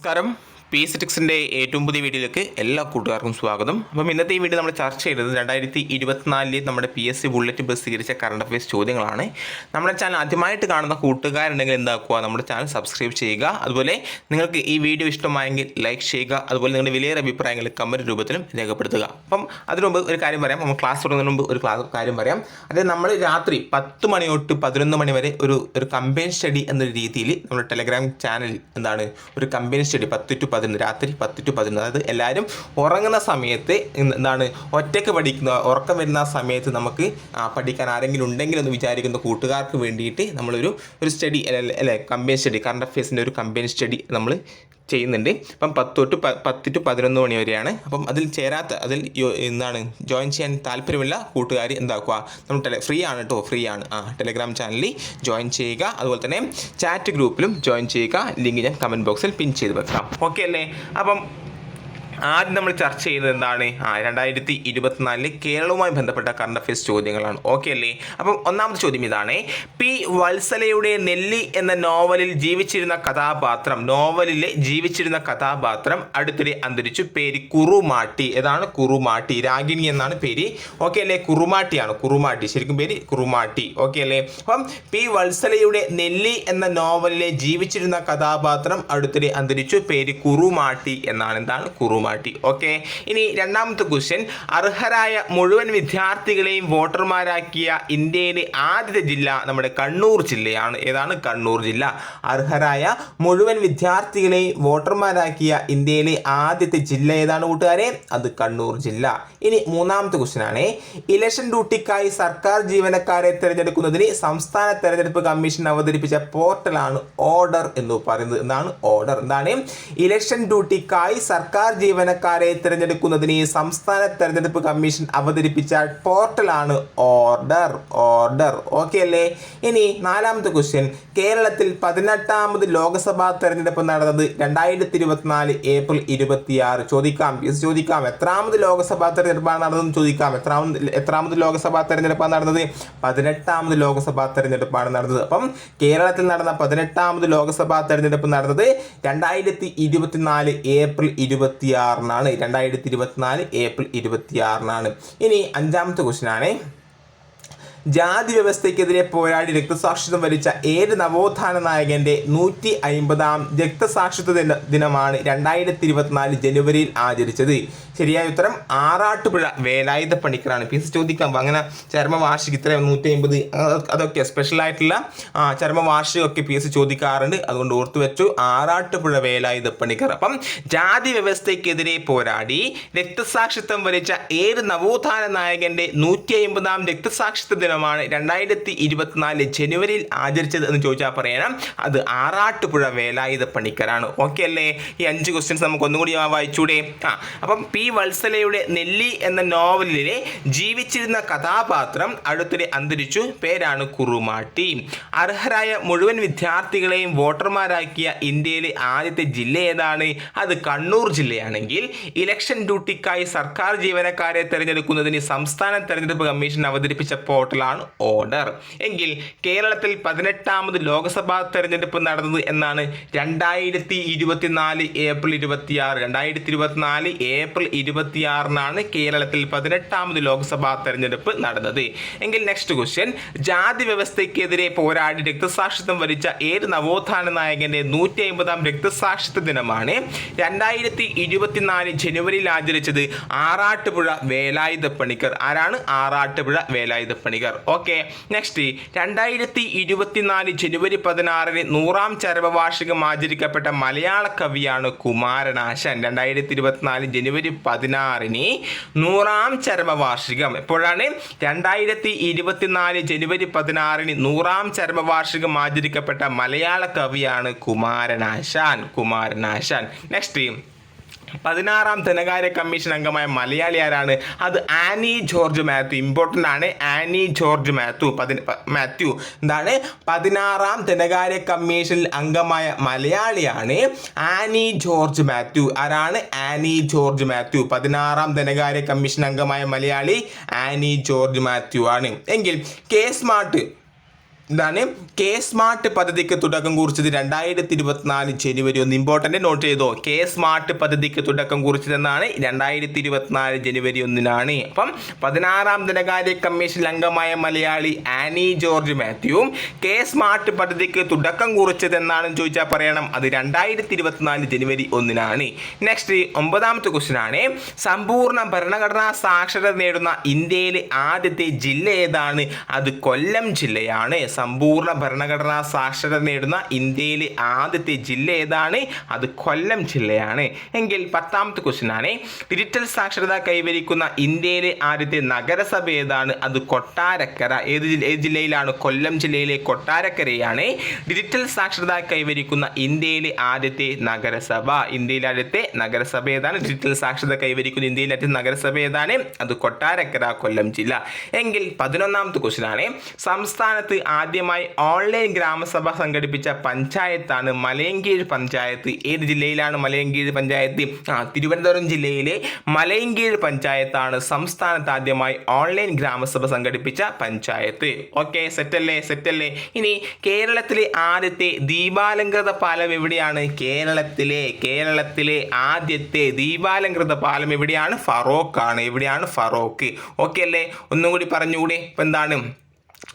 നമസ്കാരം പി സിറ്റിക്സിന്റെ ഏറ്റവും പുതിയ വീഡിയോയിലേക്ക് എല്ലാ കൂട്ടുകാർക്കും സ്വാഗതം. അപ്പം ഇന്നത്തെ ഈ വീഡിയോ നമ്മൾ ചർച്ച ചെയ്തത് രണ്ടായിരത്തി ഇരുപത്തിനാലിൽ നമ്മുടെ പി എസ് സി ബുള്ളറ്റ് പ്രസിദ്ധീകരിച്ച കറണ്ട് അഫയേഴ്സ് ചോദ്യങ്ങളാണ്. നമ്മുടെ ചാനൽ ആദ്യമായിട്ട് കാണുന്ന കൂട്ടുകാരുണ്ടെങ്കിൽ എന്താക്കുക? നമ്മുടെ ചാനൽ സബ്സ്ക്രൈബ് ചെയ്യുക. അതുപോലെ നിങ്ങൾക്ക് ഈ വീഡിയോ ഇഷ്ടമായെങ്കിൽ ലൈക്ക് ചെയ്യുക. അതുപോലെ നിങ്ങളുടെ വിലയേറെ അഭിപ്രായങ്ങൾ കമന്റ് രൂപത്തിലും രേഖപ്പെടുത്തുക. അപ്പം അതിനു മുമ്പ് ഒരു കാര്യം പറയാം. നമ്മൾ ക്ലാസ് തുടങ്ങുന്നതിന് മുമ്പ് ഒരു ക്ലാസ് കാര്യം പറയാം. അതായത് നമ്മൾ രാത്രി പത്ത് മണി തൊട്ട് പതിനൊന്ന് മണി വരെ ഒരു ഒരു കമ്പൈൻ സ്റ്റഡി എന്നൊരു രീതിയിൽ നമ്മുടെ ടെലഗ്രാം ചാനൽ എന്താണ്? ഒരു കമ്പൈൻ സ്റ്റഡി പത്ത് ടു പതിനൊന്ന് രാത്രി പത്ത് ടു പതിനൊന്ന്. അതായത് എല്ലാവരും ഉറങ്ങുന്ന സമയത്ത് എന്താണ് ഒറ്റയ്ക്ക് പഠിക്കുന്ന ഉറക്കം വരുന്ന സമയത്ത് നമുക്ക് പഠിക്കാൻ ആരെങ്കിലും ഉണ്ടെങ്കിൽ എന്ന് വിചാരിക്കുന്ന കൂട്ടുകാർക്ക് വേണ്ടിയിട്ട് നമ്മളൊരു ഒരു സ്റ്റഡി അല്ലെ കമ്പൈൻ സ്റ്റഡി കറണ്ട് അഫയേഴ്സിന്റെ ഒരു കമ്പൈൻ സ്റ്റഡി നമ്മൾ ചെയ്യുന്നുണ്ട്. അപ്പം പത്ത് തൊട്ട് പത്ത് ടു പതിനൊന്ന് മണി വരെയാണ്. അപ്പം അതിൽ ചേരാത്ത അതിൽ എന്താണ് ജോയിൻ ചെയ്യാൻ താല്പര്യമുള്ള കൂട്ടുകാർ എന്താക്കുക? നമ്മൾ ടെലി ഫ്രീ ആണ് കേട്ടോ ഫ്രീ ആണ്. ആ ടെലിഗ്രാം ചാനലിൽ ജോയിൻ ചെയ്യുക. അതുപോലെ തന്നെ ചാറ്റ് ഗ്രൂപ്പിലും ജോയിൻ ചെയ്യുക. ലിങ്ക് ഞാൻ കമന്റ് ബോക്സിൽ പിൻ ചെയ്ത് വെക്കാം. ഓക്കെ അല്ലേ? അപ്പം ആദ്യം നമ്മൾ ചർച്ച ചെയ്യുന്നത് എന്താണ്? ആ രണ്ടായിരത്തി ഇരുപത്തിനാലിൽ കേരളവുമായി ബന്ധപ്പെട്ട കറണ്ട് അഫയേഴ്സ് ചോദ്യങ്ങളാണ്. ഓക്കെ അല്ലേ? അപ്പം ഒന്നാമത്തെ ചോദ്യം ഇതാണ്. പി വത്സലയുടെ നെല്ലി എന്ന നോവലിൽ ജീവിച്ചിരുന്ന കഥാപാത്രം നോവലിലെ ജീവിച്ചിരുന്ന കഥാപാത്രം അടുത്തിടെ അന്തരിച്ചു. പേര് കുറുമാട്ടി. ഏതാണ്? കുറുമാട്ടി. രാഗിണി എന്നാണ് പേര്. ഓക്കെ അല്ലേ? കുറുമാട്ടിയാണ്. കുറുമാട്ടി. ശരിക്കും പേര് കുറുമാട്ടി. ഓക്കെ അല്ലേ? അപ്പം പി വത്സലയുടെ നെല്ലി എന്ന നോവലിലെ ജീവിച്ചിരുന്ന കഥാപാത്രം അടുത്തിടെ അന്തരിച്ചു. പേര് കുറുമാട്ടി എന്നാണ്. എന്താണ്? കുറുമാട്ടി. ഓക്കെ? ഇനി രണ്ടാമത്തെ ക്വസ്റ്റ്യൻ അർഹരായ മുഴുവൻ വിദ്യാർത്ഥികളെയും വോട്ടർമാരാക്കിയ ഇന്ത്യയിലെ ആദ്യത്തെ ജില്ല നമ്മുടെ കണ്ണൂർ ജില്ലയാണ്. ഏതാണ്? കണ്ണൂർ ജില്ല. അർഹരായ മുഴുവൻ വിദ്യാർത്ഥികളെയും വോട്ടർമാരാക്കിയ ഇന്ത്യയിലെ ആദ്യത്തെ ജില്ല ഏതാണ് കൂട്ടുകാരെ? അത് കണ്ണൂർ ജില്ല. ഇനി മൂന്നാമത്തെ ക്വസ്റ്റ്യൻ ആണ്. ഇലക്ഷൻ ഡ്യൂട്ടിക്കായി സർക്കാർ ജീവനക്കാരെ തിരഞ്ഞെടുക്കുന്നതിന് സംസ്ഥാന തെരഞ്ഞെടുപ്പ് കമ്മീഷൻ അവതരിപ്പിച്ച പോർട്ടലാണ് ഓർഡർ എന്ന് പറയുന്നത്. എന്താണ്? ഓർഡർ. എന്താണ്? ഇലക്ഷൻ ഡ്യൂട്ടിക്കായി സർക്കാർ ജീവനക്കാരെ തിരഞ്ഞെടുക്കുന്നതിന് സംസ്ഥാന തെരഞ്ഞെടുപ്പ് കമ്മീഷൻ അവതരിപ്പിച്ച പോർട്ടലാണ് ഓർഡർ ഓർഡർ. ഓക്കെ അല്ലേ? ഇനി നാലാമത്തെ ക്വസ്റ്റ്യൻ. കേരളത്തിൽ പതിനെട്ടാമത് ലോക്സഭാ തെരഞ്ഞെടുപ്പ് നടന്നത് രണ്ടായിരത്തി ഇരുപത്തിനാല് ഏപ്രിൽ ഇരുപത്തിയാറ്. ചോദിക്കാം. ചോദിക്കാം. എത്രാമത് ലോക്സഭാ തെരഞ്ഞെടുപ്പാണ് നടന്നതെന്ന് ചോദിക്കാം. എത്രാമത് എത്രാമത് ലോക്സഭാ തെരഞ്ഞെടുപ്പാണ് നടന്നത്? പതിനെട്ടാമത് ലോക്സഭാ തെരഞ്ഞെടുപ്പാണ് നടന്നത്. അപ്പം കേരളത്തിൽ നടന്ന പതിനെട്ടാമത് ലോക്സഭാ തെരഞ്ഞെടുപ്പ് നടന്നത് രണ്ടായിരത്തി ഇരുപത്തിനാല് ഏപ്രിൽ ഇരുപത്തിയാറിനാണ്. രണ്ടായിരത്തി ഇരുപത്തിനാല് ഏപ്രിൽ ഇരുപത്തിയാറിനാണ്. ഇനി അഞ്ചാമത്തെ ക്വസ്റ്റ്യൻ ജാതി വ്യവസ്ഥയ്ക്കെതിരെ പോരാടി രക്തസാക്ഷിത്വം വരിച്ച ഏത് നവോത്ഥാന നായകന്റെ നൂറ്റി അയിമ്പതാം രക്തസാക്ഷിത്വ ദിന ദിനമാണ് രണ്ടായിരത്തി ഇരുപത്തിനാല് ജനുവരിയിൽ ആചരിച്ചത്. ശരിയായ ഉത്തരം ആറാട്ടുപുഴ വേലായുധ പണിക്കറാണ് പി എസ് ചോദിക്കാം അങ്ങനെ ചരമവാർഷിക ഇത്ര നൂറ്റി അമ്പത് അതൊക്കെ ആ, ചരമവാർഷികമൊക്കെ പി എസ് ചോദിക്കാറുണ്ട്. അതുകൊണ്ട് ഓർത്തു വെച്ചു ആറാട്ടുപുഴ വേലായുധ പണിക്കർ. അപ്പം ജാതി വ്യവസ്ഥയ്ക്കെതിരെ പോരാടി രക്തസാക്ഷിത്വം വരിച്ച ഏത് നവോത്ഥാന നായകന്റെ നൂറ്റി അമ്പതാം രക്തസാക്ഷിത്വ ദിനമാണ് രണ്ടായിരത്തി ഇരുപത്തിനാല് ജനുവരിയിൽ ആചരിച്ചത് എന്ന് ചോദിച്ചാൽ പറയണം. അത് ആറാട്ടുപുഴ വേലായുധ പണിക്കരാണ്. ഓക്കെ അല്ലേ? ഈ അഞ്ച് ക്വസ്റ്റ്യൻസ് നമുക്ക് ഒന്നുകൂടി വായിച്ചൂടെ. ആ അപ്പം പി വത്സലയുടെ നെല്ലി എന്ന നോവലിലെ ജീവിച്ചിരുന്ന കഥാപാത്രം അടുത്തിടെ അന്തരിച്ചു. പേരാണ് കുറുമാട്ടി. അർഹരായ മുഴുവൻ വിദ്യാർത്ഥികളെയും വോട്ടർമാരാക്കിയ ഇന്ത്യയിലെ ആദ്യത്തെ ജില്ല ഏതാണ്? അത് കണ്ണൂർ ജില്ലയാണെങ്കിൽ ഇലക്ഷൻ ഡ്യൂട്ടിക്കായി സർക്കാർ ജീവനക്കാരെ തിരഞ്ഞെടുക്കുന്നതിന് സംസ്ഥാന തെരഞ്ഞെടുപ്പ് കമ്മീഷൻ അവതരിപ്പിച്ച പോർട്ടലാണ് ഓർഡർ. എങ്കിൽ കേരളത്തിൽ പതിനെട്ടാമത് ലോക്സഭാ തെരഞ്ഞെടുപ്പ് നടന്നത് എന്നാണ് രണ്ടായിരത്തി ഇരുപത്തിനാല് ഏപ്രിൽ ഇരുപത്തിയാറ്. രണ്ടായിരത്തി ഇരുപത്തിനാല് ഏപ്രിൽ ഇരുപത്തിയാറിനാണ് കേരളത്തിൽ പതിനെട്ടാമത് ലോക്സഭാ തെരഞ്ഞെടുപ്പ് നടന്നത്. എങ്കിൽ നെക്സ്റ്റ് ക്വസ്റ്റ്യൻ ജാതി വ്യവസ്ഥയ്ക്കെതിരെ പോരാടി രക്തസാക്ഷിത്വം വരിച്ച ഏത് നവോത്ഥാന നായകന്റെ നൂറ്റി അമ്പതാം രക്തസാക്ഷിത്വ ദിനമാണ് രണ്ടായിരത്തി ഇരുപത്തിനാല് ജനുവരിയിൽ ആചരിച്ചത് ആറാട്ടുപുഴ വേലായുധ പണിക്കർ ആരാണ് ആറാട്ടുപുഴ വേലായുധ പണിക്കർ ഓക്കെ. നെക്സ്റ്റ് രണ്ടായിരത്തി ഇരുപത്തിനാല് ജനുവരി പതിനാറിന് നൂറാം ചരമവാർഷികം ആചരിക്കപ്പെട്ട മലയാള കവിയാണ് കുമാരനാശൻ രണ്ടായിരത്തി ഇരുപത്തിനാല് ജനുവരി പതിനാറിന് നൂറാം ചരമവാർഷികം. എപ്പോഴാണ് രണ്ടായിരത്തി ഇരുപത്തിനാല് ജനുവരി പതിനാറിന് നൂറാം ചരമവാർഷികം ആചരിക്കപ്പെട്ട മലയാള കവിയാണ് കുമാരനാശാൻ കുമാരനാശാൻ നെക്സ്റ്റ് പതിനാറാം ധനകാര്യ കമ്മീഷൻ അംഗമായ മലയാളി ആരാണ്? അത് ആനി ജോർജ് മാത്യു. ഇമ്പോർട്ടന്റ് ആണ്. Annie George Mathew. പതി മാത്യു. എന്താണ്? പതിനാറാം ധനകാര്യ കമ്മീഷനിൽ അംഗമായ മലയാളിയാണ് ആനി ജോർജ് മാത്യു. ആരാണ്? Annie George Mathew. പതിനാറാം ധനകാര്യ കമ്മീഷൻ അംഗമായ മലയാളി ആനി ജോർജ് മാത്യു ആണ്. എങ്കിൽ കെ സ്മാർട്ട് എന്താണ്? കെ സ്മാർട്ട് പദ്ധതിക്ക് തുടക്കം കുറിച്ചത് രണ്ടായിരത്തി ഇരുപത്തിനാല് ജനുവരി ഒന്ന്. ഇമ്പോർട്ടന്റ് നോട്ട് ചെയ്തോ. കെ സ്മാർട്ട് പദ്ധതിക്ക് തുടക്കം കുറിച്ചതെന്നാണ് രണ്ടായിരത്തി ഇരുപത്തിനാല് ജനുവരി ഒന്നിനാണ്. അപ്പം പതിനാറാം ധനകാര്യ കമ്മീഷൻ അംഗമായ മലയാളി ആനി ജോർജ് മാത്യുവും കെ സ്മാർട്ട് പദ്ധതിക്ക് തുടക്കം കുറിച്ചതെന്നാണെന്ന് ചോദിച്ചാൽ പറയണം. അത് രണ്ടായിരത്തി ഇരുപത്തിനാല് ജനുവരി ഒന്നിനാണ്. നെക്സ്റ്റ് ഒമ്പതാമത്തെ ക്വസ്റ്റ്യൻ ആണ്. സമ്പൂർണ ഭരണഘടനാ സാക്ഷരത നേടുന്ന ഇന്ത്യയിലെ ആദ്യത്തെ ജില്ല ഏതാണ്? അത് കൊല്ലം ജില്ലയാണ്. സമ്പൂർണ ഭരണഘടനാ സാക്ഷരത നേടുന്ന ഇന്ത്യയിലെ ആദ്യത്തെ ജില്ല ഏതാണ്? അത് കൊല്ലം ജില്ലയാണ്. എങ്കിൽ പത്താമത്തെ ക്വസ്റ്റ്യനാണ് ഡിജിറ്റൽ സാക്ഷരത കൈവരിക്കുന്ന ഇന്ത്യയിലെ ആദ്യത്തെ നഗരസഭ ഏതാണ്? അത് കൊട്ടാരക്കര. ഏത് ഏത് ജില്ലയിലാണ്? കൊല്ലം ജില്ലയിലെ കൊട്ടാരക്കരയാണ്. ഡിജിറ്റൽ സാക്ഷരത കൈവരിക്കുന്ന ഇന്ത്യയിലെ ആദ്യത്തെ നഗരസഭ. ഇന്ത്യയിലെ ആദ്യത്തെ നഗരസഭ ഏതാണ്? ഡിജിറ്റൽ സാക്ഷരത കൈവരിക്കുന്ന ഇന്ത്യയിലെ ആദ്യത്തെ നഗരസഭ ഏതാണ്? അത് കൊട്ടാരക്കര കൊല്ലം ജില്ല. എങ്കിൽ പതിനൊന്നാമത്തെ ക്വസ്റ്റ്യനാണ് സംസ്ഥാനത്ത് സംസ്ഥാനത്ത് ആദ്യമായി ഓൺലൈൻ ഗ്രാമസഭ സംഘടിപ്പിച്ച പഞ്ചായത്താണ് മലയങ്കീഴ് പഞ്ചായത്ത്. ഏത് ജില്ലയിലാണ് മലയങ്കീഴ് പഞ്ചായത്ത്? ആ തിരുവനന്തപുരം ജില്ലയിലെ മലയങ്കീഴ് പഞ്ചായത്താണ് സംസ്ഥാനത്ത് ആദ്യമായി ഓൺലൈൻ ഗ്രാമസഭ സംഘടിപ്പിച്ച പഞ്ചായത്ത്. ഓക്കെ സെറ്റല്ലേ സെറ്റല്ലേ ഇനി കേരളത്തിലെ ആദ്യത്തെ ദീപാലങ്കൃത പാലം എവിടെയാണ്? കേരളത്തിലെ കേരളത്തിലെ ആദ്യത്തെ ദീപാലങ്കൃത പാലം എവിടെയാണ്? ഫറോക്ക് ആണ് എവിടെയാണ്? ഫറോക്ക്. ഓക്കെ അല്ലേ? ഒന്നും കൂടി പറഞ്ഞുകൂടെ. ഇപ്പം എന്താണ്?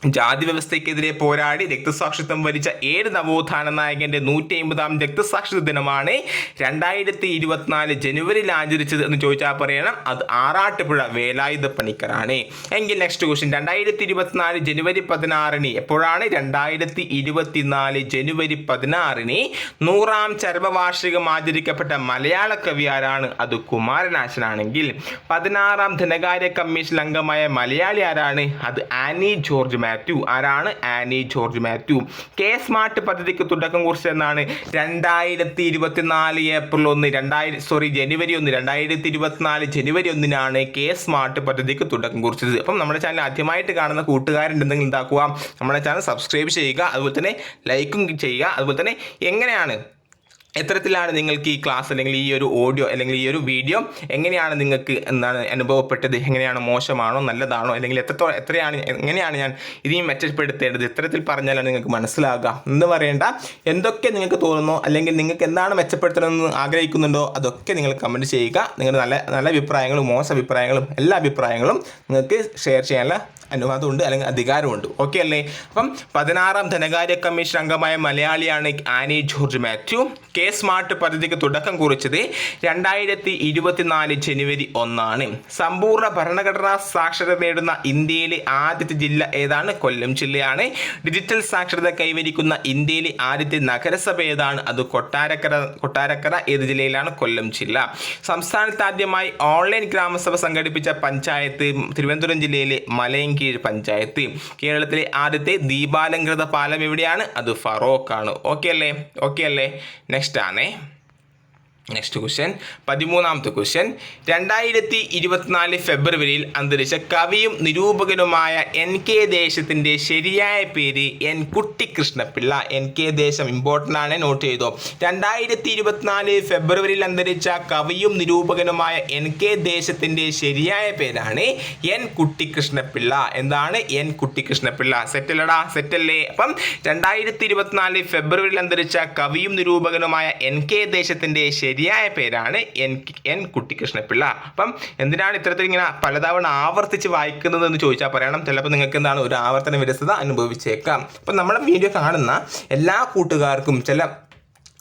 ജാതി വ്യവസ്ഥയ്ക്കെതിരെ പോരാടി രക്തസാക്ഷിത്വം വരിച്ച ഏഴ് നവോത്ഥാന നായകന്റെ നൂറ്റി അമ്പതാം രക്തസാക്ഷിത്വ ദിനമാണ് രണ്ടായിരത്തി ഇരുപത്തിനാല് ജനുവരിയിൽ ആചരിച്ചത് എന്ന് ചോദിച്ചാൽ പറയണം. അത് ആറാട്ടുപുഴ വേലായുധ പണിക്കറാണ് എങ്കിൽ നെക്സ്റ്റ് ക്വസ്റ്റ്യൻ രണ്ടായിരത്തി ഇരുപത്തിനാല് ജനുവരി പതിനാറിന് എപ്പോഴാണ് രണ്ടായിരത്തി ഇരുപത്തിനാല് ജനുവരി പതിനാറിന് നൂറാം ചരമവാർഷികം ആചരിക്കപ്പെട്ട മലയാള കവി ആരാണ്? അത് കുമാരനാശനാണെങ്കിൽ. പതിനാറാം ധനകാര്യ കമ്മീഷൻ അംഗമായ മലയാളി ആരാണ്? അത് ആനി ജോർജ് മാത്യു. ആരാണ്? Annie George Mathew. K smart പദ്ധതിക്ക് തുടക്കം കുറിച്ചതെന്നാണ് രണ്ടായിരത്തി ഇരുപത്തിനാല് ഏപ്രിൽ ഒന്ന് രണ്ടായിരം സോറി ജനുവരി ഒന്ന് രണ്ടായിരത്തി ഇരുപത്തിനാല് ജനുവരി ഒന്നിനാണ് കെ സ്മാർട്ട് പദ്ധതിക്ക് തുടക്കം കുറിച്ചത്. അപ്പം നമ്മുടെ ചാനൽ ആദ്യമായിട്ട് കാണുന്ന കൂട്ടുകാരുണ്ടെങ്കിൽ ഉണ്ടാക്കുക നമ്മുടെ ചാനൽ സബ്സ്ക്രൈബ് ചെയ്യുക അതുപോലെ തന്നെ ലൈക്കും ചെയ്യുക അതുപോലെ തന്നെ എങ്ങനെയാണ് എത്തരത്തിലാണ് നിങ്ങൾക്ക് ഈ ക്ലാസ് അല്ലെങ്കിൽ ഈ ഒരു ഓഡിയോ അല്ലെങ്കിൽ ഈ ഒരു വീഡിയോ എങ്ങനെയാണ് നിങ്ങൾക്ക് എന്താണ് അനുഭവപ്പെട്ടത്? എങ്ങനെയാണ് മോശമാണോ നല്ലതാണോ? അല്ലെങ്കിൽ എത്രത്തോളം എത്രയാണ് എങ്ങനെയാണ് ഞാൻ ഇനിയും മെച്ചപ്പെടുത്തേണ്ടത്? ഇത്തരത്തിൽ പറഞ്ഞാലാണ് നിങ്ങൾക്ക് മനസ്സിലാകുക. എന്ന് പറയേണ്ട എന്തൊക്കെ നിങ്ങൾക്ക് തോന്നുന്നു അല്ലെങ്കിൽ നിങ്ങൾക്ക് എന്താണ് മെച്ചപ്പെടുത്തണമെന്ന് ആഗ്രഹിക്കുന്നുണ്ടോ അതൊക്കെ നിങ്ങൾ കമന്റ് ചെയ്യുക. നിങ്ങളുടെ നല്ല നല്ല അഭിപ്രായങ്ങളും മോശം അഭിപ്രായങ്ങളും എല്ലാ അഭിപ്രായങ്ങളും നിങ്ങൾക്ക് ഷെയർ ചെയ്യാനുള്ള അനുവാദമുണ്ട് അല്ലെങ്കിൽ അധികാരമുണ്ട്. ഓക്കെ അല്ലേ? അപ്പം പതിനാറാം ധനകാര്യ കമ്മീഷൻ അംഗമായ മലയാളിയാണ് Annie George Mathew. K. Smart പദ്ധതിക്ക് തുടക്കം കുറിച്ചത് രണ്ടായിരത്തി ഇരുപത്തിനാല് ജനുവരി ഒന്നാണ്. സമ്പൂർണ ഭരണഘടനാ സാക്ഷരത നേടുന്ന ഇന്ത്യയിലെ ആദ്യത്തെ ജില്ല ഏതാണ്? കൊല്ലം ജില്ലയാണ്. ഡിജിറ്റൽ സാക്ഷരത കൈവരിക്കുന്ന ഇന്ത്യയിലെ ആദ്യത്തെ നഗരസഭ ഏതാണ്? അത് കൊട്ടാരക്കര കൊട്ടാരക്കര ഏത് ജില്ലയിലാണ്? കൊല്ലം ജില്ല. സംസ്ഥാനത്ത് ആദ്യമായി ഓൺലൈൻ ഗ്രാമസഭ സംഘടിപ്പിച്ച പഞ്ചായത്ത് തിരുവനന്തപുരം ജില്ലയിലെ മലയങ്കീഴ് പഞ്ചായത്ത്. കേരളത്തിലെ ആദ്യത്തെ ദീപാലംകൃത പാലം എവിടെയാണ്? അത് ഫറോക്ക് ആണ് ഓക്കെ അല്ലേ? ഓക്കെ അല്ലേ? നെക്സ്റ്റ് ആണേ നെക്സ്റ്റ് ക്വസ്റ്റ്യൻ പതിമൂന്നാമത്തെ ക്വസ്റ്റ്യൻ രണ്ടായിരത്തി ഇരുപത്തിനാല് ഫെബ്രുവരിയിൽ അന്തരിച്ച കവിയും നിരൂപകനുമായ എൻ കെ ദേശത്തിന്റെ ശരിയായ പേര് N Kuttikrishna Pillai N K Desam important ആണ്. നോട്ട് ചെയ്തോ. രണ്ടായിരത്തി ഇരുപത്തിനാല് ഫെബ്രുവരിയിൽ അന്തരിച്ച കവിയും നിരൂപകനുമായ എൻ കെ ദേശത്തിന്റെ ശരിയായ പേരാണ് എൻ കുട്ടിക്കൃഷ്ണപിള്ള എന്താണ് എൻ കുട്ടിക്കൃഷ്ണപിള്ള സെറ്റല്ലടാ സെറ്റല്ലേ അപ്പം രണ്ടായിരത്തി ഇരുപത്തിനാല് ഫെബ്രുവരിയിൽ അന്തരിച്ച കവിയും നിരൂപകനുമായ എൻ കെ ദേശത്തിന്റെ ശരിയായ പേരാണ് എൻ എൻ കുട്ടിക്കൃഷ്ണപിള്ള അപ്പം എന്തിനാണ് ഇത്തരത്തിൽ ഇങ്ങനെ പലതവണ ആവർത്തിച്ച് വായിക്കുന്നത് എന്ന് ചോദിച്ചാൽ പറയണം. ചിലപ്പോൾ നിങ്ങൾക്ക് എന്താണ് ഒരു ആവർത്തന വിരസത അനുഭവിച്ചേക്കാം. അപ്പം നമ്മുടെ വീഡിയോ കാണുന്ന എല്ലാ കൂട്ടുകാർക്കും ചില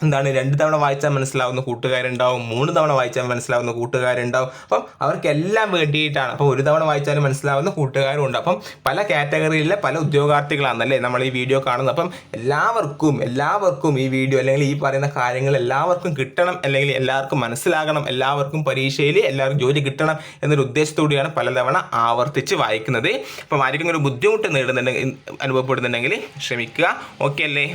എന്താണ് രണ്ട് തവണ വായിച്ചാൽ മനസ്സിലാവുന്ന കൂട്ടുകാരുണ്ടാവും മൂന്ന് തവണ വായിച്ചാൽ മനസ്സിലാവുന്ന കൂട്ടുകാരുണ്ടാവും. അപ്പം അവർക്കെല്ലാം വേണ്ടിയിട്ടാണ്. അപ്പോൾ ഒരു തവണ വായിച്ചാലും മനസ്സിലാവുന്ന കൂട്ടുകാരും ഉണ്ട്. അപ്പം പല കാറ്റഗറിയിലെ പല ഉദ്യോഗാർത്ഥികളാണല്ലേ നമ്മൾ ഈ വീഡിയോ കാണുന്നത്. അപ്പം എല്ലാവർക്കും എല്ലാവർക്കും ഈ വീഡിയോ അല്ലെങ്കിൽ ഈ പറയുന്ന കാര്യങ്ങൾ എല്ലാവർക്കും കിട്ടണം അല്ലെങ്കിൽ എല്ലാവർക്കും മനസ്സിലാകണം എല്ലാവർക്കും പരീക്ഷയിൽ എല്ലാവർക്കും ജോലി കിട്ടണം എന്നൊരു ഉദ്ദേശത്തോടെയാണ് പലതവണ ആവർത്തിച്ച് വായിക്കുന്നത്. അപ്പം ആരെങ്കിലും ഒരു ബുദ്ധിമുട്ട് നേടുന്നുണ്ടെങ്കിൽ അനുഭവപ്പെടുന്നുണ്ടെങ്കിൽ ശ്രമിക്കുക ഓക്കെ അല്ലേ?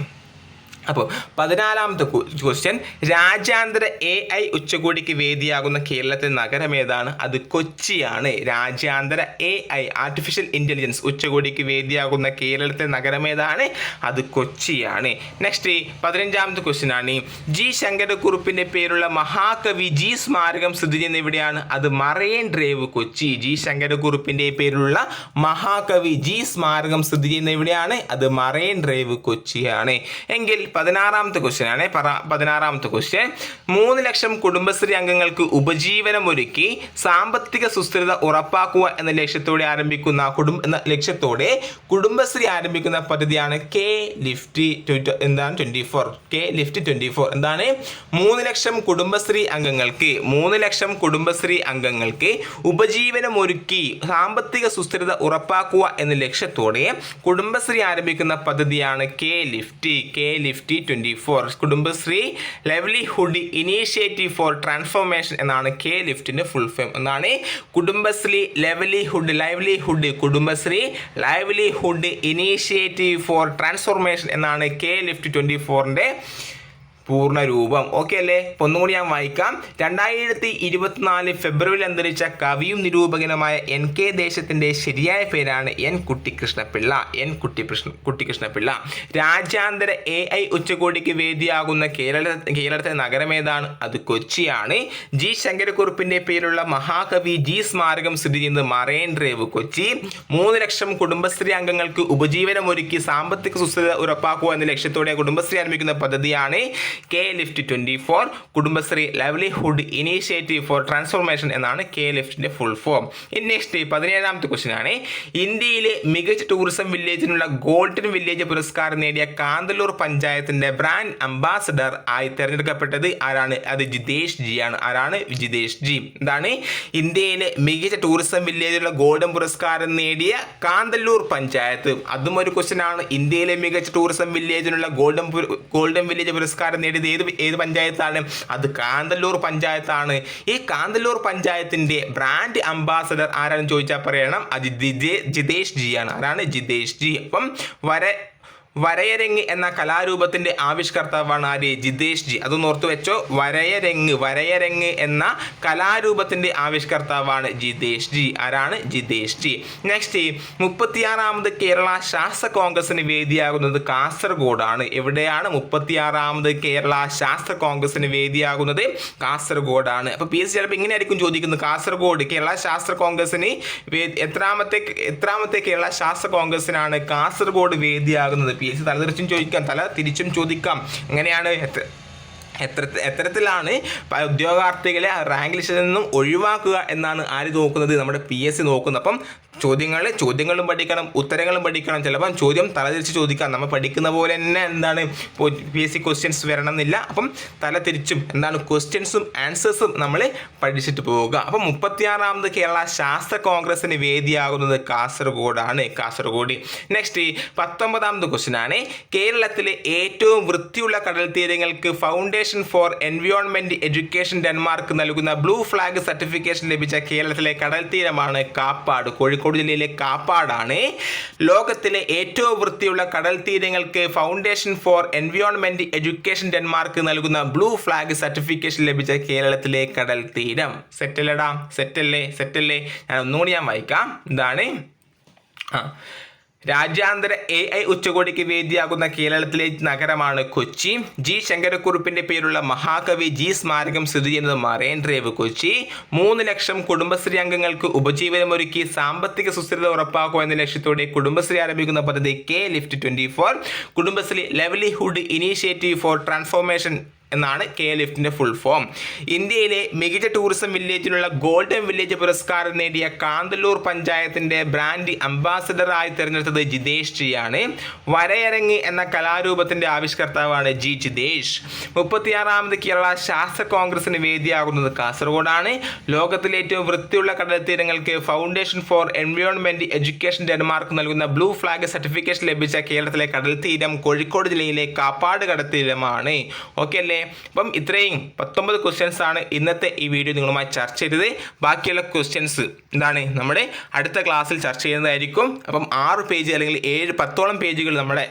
അപ്പോൾ പതിനാലാമത്തെ ക്വസ്റ്റ്യൻ രാജ്യാന്തര എ ഐ ഉച്ചകോടിക്ക് വേദിയാകുന്ന കേരളത്തിലെ നഗരം ഏതാണ്? അത് കൊച്ചിയാണ്. രാജ്യാന്തര എ ഐ ആർട്ടിഫിഷ്യൽ ഇന്റലിജൻസ് ഉച്ചകോടിക്ക് വേദിയാകുന്ന കേരളത്തിലെ നഗരം ഏതാണ്? അത് കൊച്ചിയാണ്. നെക്സ്റ്റ് പതിനഞ്ചാമത്തെ ക്വസ്റ്റ്യൻ ആണ്. ജി ശങ്കരക്കുറുപ്പിന്റെ പേരുള്ള മഹാകവി ജി സ്മാരകം സ്ഥിതി ചെയ്യുന്ന എവിടെയാണ്? അത് മറൈൻ ഡ്രൈവ് കൊച്ചി. ജി ശങ്കരക്കുറുപ്പിന്റെ പേരുള്ള മഹാകവി ജി സ്മാരകം സ്ഥിതി ചെയ്യുന്ന എവിടെയാണ്? അത് മറൈൻ ഡ്രൈവ് കൊച്ചിയാണ്. എങ്കിൽ പതിനാറാമത്തെ ക്വസ്റ്റ്യൻ ആണ്. പതിനാറാമത്തെ ക്വസ്റ്റ്യൻ മൂന്ന് ലക്ഷം കുടുംബശ്രീ അംഗങ്ങൾക്ക് ഉപജീവനം ഒരുക്കി സാമ്പത്തിക സുസ്ഥിരത ഉറപ്പാക്കുക എന്ന ലക്ഷ്യത്തോടെ ആരംഭിക്കുന്ന കുടുംബ എന്ന ലക്ഷ്യത്തോടെ കുടുംബശ്രീ ആരംഭിക്കുന്ന പദ്ധതിയാണ് കെ ലിഫ്റ്റ് എന്താണ് twenty four K lift twenty four എന്താണ്? മൂന്ന് ലക്ഷം കുടുംബശ്രീ അംഗങ്ങൾക്ക് മൂന്ന് ലക്ഷം കുടുംബശ്രീ അംഗങ്ങൾക്ക് ഉപജീവനം ഒരുക്കി സാമ്പത്തിക സുസ്ഥിരത ഉറപ്പാക്കുക എന്ന ലക്ഷ്യത്തോടെ കുടുംബശ്രീ ആരംഭിക്കുന്ന പദ്ധതിയാണ് K lift K lift twenty four Kudumbashree livelihood initiative for transformation എന്നാണ് കെ ലിഫ്റ്റിന്റെ ഫുൾ ഫേം എന്നാണ് Kudumbashree livelihood livelihood Kudumbashree livelihood initiative for transformation എന്നാണ് കെ ലിഫ്റ്റ് ട്വന്റി ഫോറിന്റെ പൂർണ രൂപം. ഓക്കെ അല്ലേ? അപ്പോൾ ഒന്നും കൂടി ഞാൻ വായിക്കാം. രണ്ടായിരത്തി ഇരുപത്തിനാല് ഫെബ്രുവരിയിൽ അന്തരിച്ച കവിയും നിരൂപകനുമായ എൻ കെ ദേശത്തിന്റെ ശരിയായ പേരാണ് എൻ കുട്ടിക്കൃഷ്ണപിള്ള എൻ കുട്ടി കുട്ടിക്കൃഷ്ണപിള്ള രാജ്യാന്തര എ ഐ ഉച്ചകോടിക്ക് വേദിയാകുന്ന കേരള കേരളത്തിലെ നഗരം ഏതാണ്? അത് കൊച്ചിയാണ്. ജി ശങ്കരക്കുറുപ്പിന്റെ പേരുള്ള മഹാകവി ജി സ്മാരകം സ്ഥിതി ചെയ്യുന്നത് മറൈൻ ഡ്രൈവ് കൊച്ചി. മൂന്ന് ലക്ഷം കുടുംബശ്രീ അംഗങ്ങൾക്ക് ഉപജീവനം ഒരുക്കി സാമ്പത്തിക സുസ്ഥിരത ഉറപ്പാക്കുക എന്ന ലക്ഷ്യത്തോടെ കുടുംബശ്രീ ആരംഭിക്കുന്ന പദ്ധതിയാണ് K lift twenty four Kudumbashree livelihood initiative for transformation എന്നാണ് കെ ലിഫ്റ്റിന്റെ ഫുൾ ഫോം ഇനി നെക്സ്റ്റ് പതിനേഴാമത്തെ ക്വസ്റ്റ്യൻ ആണ് ഇന്ത്യയിലെ മികച്ച ടൂറിസം വില്ലേജിനുള്ള ഗോൾഡൻ വില്ലേജ് പുരസ്കാരം നേടിയ കാന്തല്ലൂർ പഞ്ചായത്തിന്റെ ബ്രാൻഡ് അംബാസഡർ ആയി തിരഞ്ഞെടുക്കപ്പെട്ടത് ആരാണ്? അത് ജിതേഷ് ജി ആണ്. ആരാണ്? ജിതേഷ് ജി. എന്താണ്? ഇന്ത്യയിലെ മികച്ച ടൂറിസം വില്ലേജിലുള്ള ഗോൾഡൻ പുരസ്കാരം നേടിയ കാന്തല്ലൂർ പഞ്ചായത്ത്. അതും ഒരു ക്വസ്റ്റ്യൻ ആണ്. ഇന്ത്യയിലെ മികച്ച ടൂറിസം വില്ലേജിനുള്ള ഗോൾഡൻ ഗോൾഡൻ വില്ലേജ് പുരസ്കാരം നേടിയത് ഏത് ഏത് പഞ്ചായത്താണ്? അത് കാന്തല്ലൂർ പഞ്ചായത്താണ്. ഈ കാന്തല്ലൂർ പഞ്ചായത്തിന്റെ ബ്രാൻഡ് അംബാസഡർ ആരാണെന്ന് ചോദിച്ചാൽ പറയണം? അത് ജിതേ- ജിതേഷ് ജി ആണ് ആരാണ്? ജിതേഷ് ജി. അപ്പം വര വരയരങ്ങ് എന്ന കലാരൂപത്തിന്റെ ആവിഷ്കർത്താവാണ് ആര്? ജിതേഷ് ജി. അതൊന്ന് ഓർത്തു വെച്ചോ. വരയരങ്ങ് വരയരങ്ങ് എന്ന കലാരൂപത്തിന്റെ ആവിഷ്കർത്താവാണ് ജിതേഷ് ജി. ആരാണ്? ജിതേഷ് ജി. നെക്സ്റ്റ് മുപ്പത്തിയാറാമത് കേരള ശാസ്ത്ര കോൺഗ്രസിന് വേദിയാകുന്നത് കാസർഗോഡാണ്. എവിടെയാണ് മുപ്പത്തിയാറാമത് കേരള ശാസ്ത്ര കോൺഗ്രസിന് വേദിയാകുന്നത്? കാസർഗോഡാണ്. അപ്പൊ പി എസ് ചിലപ്പോൾ ഇങ്ങനെയായിരിക്കും ചോദിക്കുന്നത്. കാസർഗോഡ് കേരള ശാസ്ത്ര കോൺഗ്രസിന് എത്രാമത്തെ എത്രാമത്തെ കേരള ശാസ്ത്ര കോൺഗ്രസിനാണ് കാസർഗോഡ് വേദിയാകുന്നത്? പി എസ് സി തലതിരിച്ചും ചോദിക്കാം തല തിരിച്ചും ചോദിക്കാം. എങ്ങനെയാണ് എത്ര എത്തരത്തിലാണ് ഉദ്യോഗാർത്ഥികളെ റാങ്ക് ലിസ്റ്റിൽ നിന്നും ഒഴിവാക്കുക എന്നാണ് ആര് നോക്കുന്നത്? നമ്മുടെ പി എസ് സി നോക്കുന്നത്. അപ്പം ചോദ്യങ്ങൾ ചോദ്യങ്ങളും പഠിക്കണം ഉത്തരങ്ങളും പഠിക്കണം. ചിലപ്പം ചോദ്യം തലതിരിച്ച് ചോദിക്കാം. നമ്മൾ പഠിക്കുന്ന പോലെ തന്നെ എന്താണ് പി എസ് സി ക്വസ്റ്റ്യൻസ് വരണം എന്നില്ല അപ്പം തല തിരിച്ചും എന്താണ് ക്വസ്റ്റ്യൻസും ആൻസേഴ്സും നമ്മൾ പഠിച്ചിട്ട് പോവുക. അപ്പം മുപ്പത്തിയാറാമത് കേരള ശാസ്ത്ര കോൺഗ്രസിന് വേദിയാകുന്നത് കാസർഗോഡാണ്. കാസർഗോഡ്. നെക്സ്റ്റ് പത്തൊമ്പതാമത് ക്വസ്റ്റ്യൻ ആണ്. കേരളത്തിലെ ഏറ്റവും വൃത്തിയുള്ള കടൽ തീരങ്ങൾക്ക് foundation for environment education Denmark നൽകുന്ന ബ്ലൂ ഫ്ലാഗ് സർട്ടിഫിക്കേഷൻ ലഭിച്ച കേരളത്തിലെ കടൽ തീരമാണ് കാപ്പാട്. കോഴിക്കോട്. ജില്ലയിലെ കാപ്പാടാണ്. ലോകത്തിലെ ഏറ്റവും വൃത്തിയുള്ള കടൽ തീരങ്ങൾക്ക് foundation for environment education Denmark നൽകുന്ന ബ്ലൂ ഫ്ലാഗ് സർട്ടിഫിക്കേഷൻ ലഭിച്ച കേരളത്തിലെ കടൽ തീരം. സെറ്റല്ലടാ സെറ്റല്ലേ സെറ്റല്ലേ ഞാൻ ഒന്നുകൂടി ഞാൻ വായിക്കാം. എന്താണ് ആ. രാജ്യാന്തര എ ഐ ഉച്ചകോടിക്ക് വേദിയാകുന്ന കേരളത്തിലെ നഗരമാണ് കൊച്ചി. ജി ശങ്കരക്കുറുപ്പിന്റെ പേരുള്ള മഹാകവി ജി സ്മാരകം സ്ഥിതി ചെയ്യുന്നത് മറൈൻ ഡ്രൈവ് കൊച്ചി. മൂന്ന് ലക്ഷം കുടുംബശ്രീ അംഗങ്ങൾക്ക് ഉപജീവനമൊരുക്കി സാമ്പത്തിക സുസ്ഥിരത ഉറപ്പാക്കുക എന്ന ലക്ഷ്യത്തോടെ കുടുംബശ്രീ ആരംഭിക്കുന്ന പദ്ധതി K lift twenty four Kudumbashree livelihood initiative for transformation എന്നാണ് കെ ലിഫ്റ്റിന്റെ ഫുൾ ഫോം ഇന്ത്യയിലെ മികച്ച ടൂറിസം വില്ലേജിനുള്ള ഗോൾഡൻ വില്ലേജ് പുരസ്കാരം നേടിയ കാന്തല്ലൂർ പഞ്ചായത്തിന്റെ ബ്രാൻഡ് അംബാസഡറായി തിരഞ്ഞെടുത്തത് ജിതേഷ് ജിയാണ്. വരയരങ്ങി എന്ന കലാരൂപത്തിന്റെ ആവിഷ്കർത്താവാണ് ജി ജിതേഷ്. മുപ്പത്തിയാറാമത് കേരള ശാസ്ത്ര കോൺഗ്രസിന് വേദിയാകുന്നത് കാസർഗോഡാണ്. ലോകത്തിലെ ഏറ്റവും വൃത്തിയുള്ള കടൽ തീരങ്ങൾക്ക് foundation for environment education Denmark നൽകുന്ന ബ്ലൂ ഫ്ലാഗ് സർട്ടിഫിക്കേഷൻ ലഭിച്ച കേരളത്തിലെ കടൽ തീരം കോഴിക്കോട് ജില്ലയിലെ കാപ്പാട് കടൽ തീരമാണ് ഓക്കെ അല്ലേ? അപ്പം ഇത്രയും പത്തൊമ്പത് ക്വസ്റ്റ്യൻസ് ആണ് ഇന്നത്തെ ഈ വീഡിയോ നിങ്ങളുമായി ചർച്ച ചെയ്തത്. ബാക്കിയുള്ള ക്വസ്റ്റ്യൻസ് എന്താണ്? നമ്മുടെ അടുത്ത ക്ലാസ്സിൽ ചർച്ച ചെയ്യുന്നതായിരിക്കും. അപ്പം ആറ് പേജ് അല്ലെങ്കിൽ ഏഴ് പത്തോളം പേജുകൾ നമ്മുടെ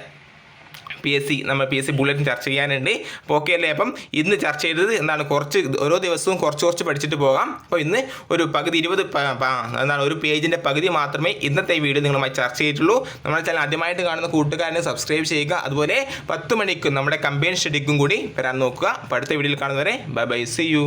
പി എസ് സി നമ്മൾ പി എസ് സി ബുള്ളറ്റിൻ ചർച്ച ചെയ്യാനുണ്ട്. ഓക്കെ അല്ലേ? അപ്പം ഇന്ന് ചർച്ച ചെയ്തത് എന്താണ്? കുറച്ച് ഓരോ ദിവസവും കുറച്ച് കുറച്ച് പഠിച്ചിട്ട് പോകാം. അപ്പോൾ ഇന്ന് ഒരു പകുതി ഇരുപത് എന്താണ് ഒരു പേജിന്റെ പകുതി മാത്രമേ ഇന്നത്തെ വീഡിയോ നിങ്ങളുമായി ചർച്ച ചെയ്തിട്ടുള്ളൂ. നമ്മുടെ ചാനൽ ആദ്യമായിട്ട് കാണുന്ന കൂട്ടുകാരനെ സബ്സ്ക്രൈബ് ചെയ്യുക. അതുപോലെ പത്ത് മണിക്കും നമ്മുടെ കമ്പൈൻ സ്റ്റഡിക്കും കൂടി വരാൻ നോക്കുക. അപ്പോൾ അടുത്ത വീഡിയോയിൽ കാണുന്നവരെ ബൈ ബൈ സി യു